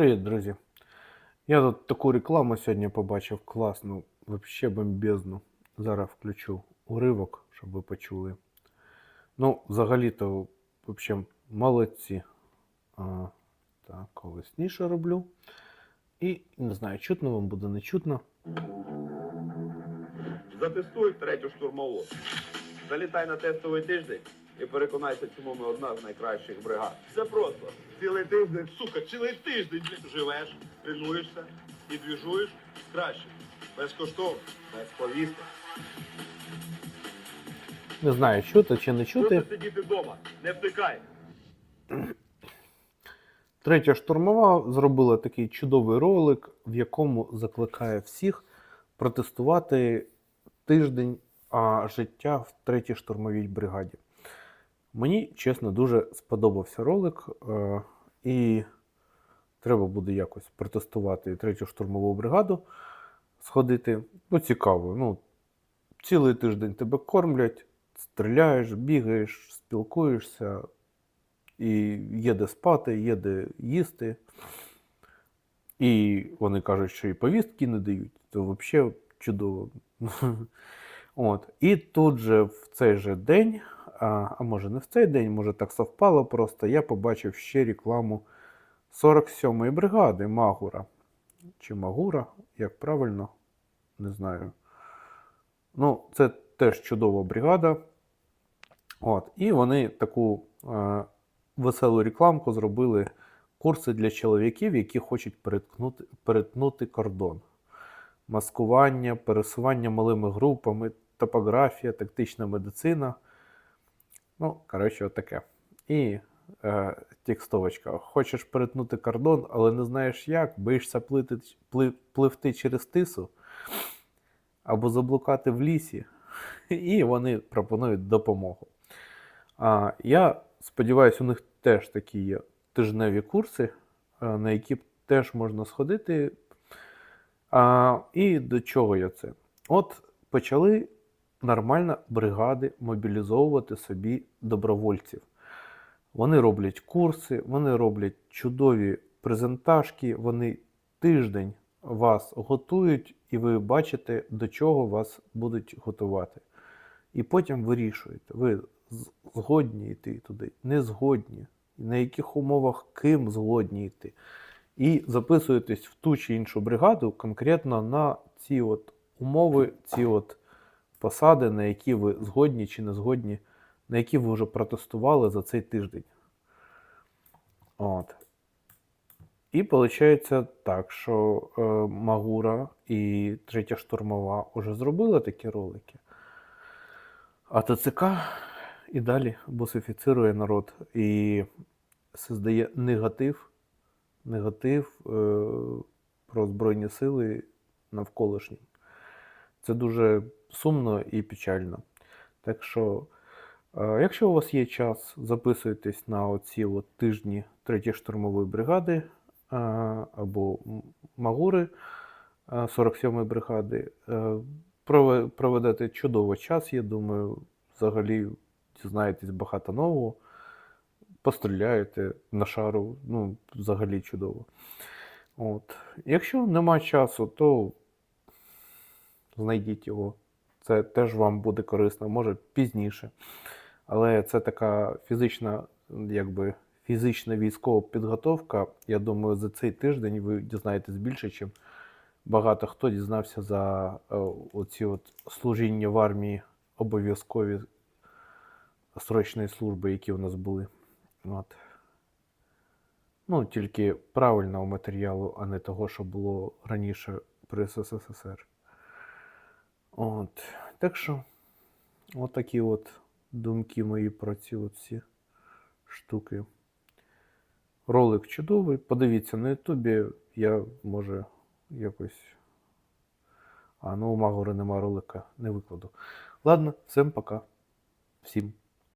Привіт, друзі. Я тут таку рекламу сьогодні побачив класну, вообще бомбезну. Зараз включу уривок, щоб ви почули. Ну, взагалі-то, в общем, молодці. А, так, голосніше роблю. І не знаю, чутно вам буде, не чутно. Затестуй третю штурмову. Залітай на тестовий тиждень і переконайся, чому ми одна з найкращих бригад. Все просто. Цілий тиждень, сука, цілий тиждень блядь, живеш, тренуєшся і двіжуєш краще. Безкоштовно, без повісток. Не знаю, чути чи не чути. Просто сидіти вдома, не втикай. Третя штурмова зробила такий чудовий ролик, в якому закликає всіх протестувати тиждень а, життя в третій штурмовій бригаді. Мені, чесно, дуже сподобався ролик, е, і треба буде якось протестувати третю штурмову бригаду, сходити. Ну, цікаво. Ну, цілий тиждень тебе кормлять, стріляєш, бігаєш, спілкуєшся, і є де спати, є де їсти. І вони кажуть, що і повістки не дають, то взагалі чудово. От. І тут же в цей же день, а, може не в цей день, може так совпало просто, я побачив ще рекламу 47-ї бригади Магура. Чи Магура, як правильно, не знаю. Ну, це теж чудова бригада. От. І вони таку е, веселу рекламку зробили курси для чоловіків, які хочуть переткнути, перетнути кордон. Маскування, пересування малими групами, топографія, тактична медицина. Ну, коротше, отаке. І е, текстовочка. Хочеш перетнути кордон, але не знаєш як, боїшся плити, пли- пливти через тису або заблукати в лісі. І вони пропонують допомогу. А, я сподіваюся, у них теж такі є тижневі курси, е, на які теж можна сходити. А, і до чого я це? От почали нормально бригади мобілізовувати собі добровольців. Вони роблять курси, вони роблять чудові презентажки, вони тиждень вас готують, і ви бачите, до чого вас будуть готувати. І потім вирішуєте, ви згодні йти туди, не згодні, на яких умовах ким згодні йти. І записуєтесь в ту чи іншу бригаду конкретно на ці от умови, ці от посади, на які ви згодні чи не згодні, на які ви вже протестували за цей тиждень. От. І виходить так, що е, Магура і третя штурмова вже зробили такі ролики. А ТЦК і далі босифіцирує народ і создає негатив, негатив е, про Збройні сили навколишні. Це дуже сумно і печально. Так що, е, якщо у вас є час, записуйтесь на оці от тижні 3 штурмової бригади е, або Магури е, 47-ї бригади. Е, Проведете чудовий час, я думаю, взагалі дізнаєтесь багато нового, постріляєте на шару, ну, взагалі чудово. От. Якщо нема часу, то знайдіть його. Це теж вам буде корисно, може пізніше. Але це така фізична, якби фізична військова підготовка. Я думаю, за цей тиждень ви дізнаєтесь більше, ніж багато хто дізнався за е, оці от служіння в армії обов'язкові срочної служби, які у нас були. От. Ну, тільки правильного матеріалу, а не того, що було раніше при СССР. От. Так що, от такі от думки мої про ці от штуки. Ролик чудовий. Подивіться на Ютубі. Я може якось. А, ну у Магори нема ролика, не викладу. Ладно, всім пока. Всім.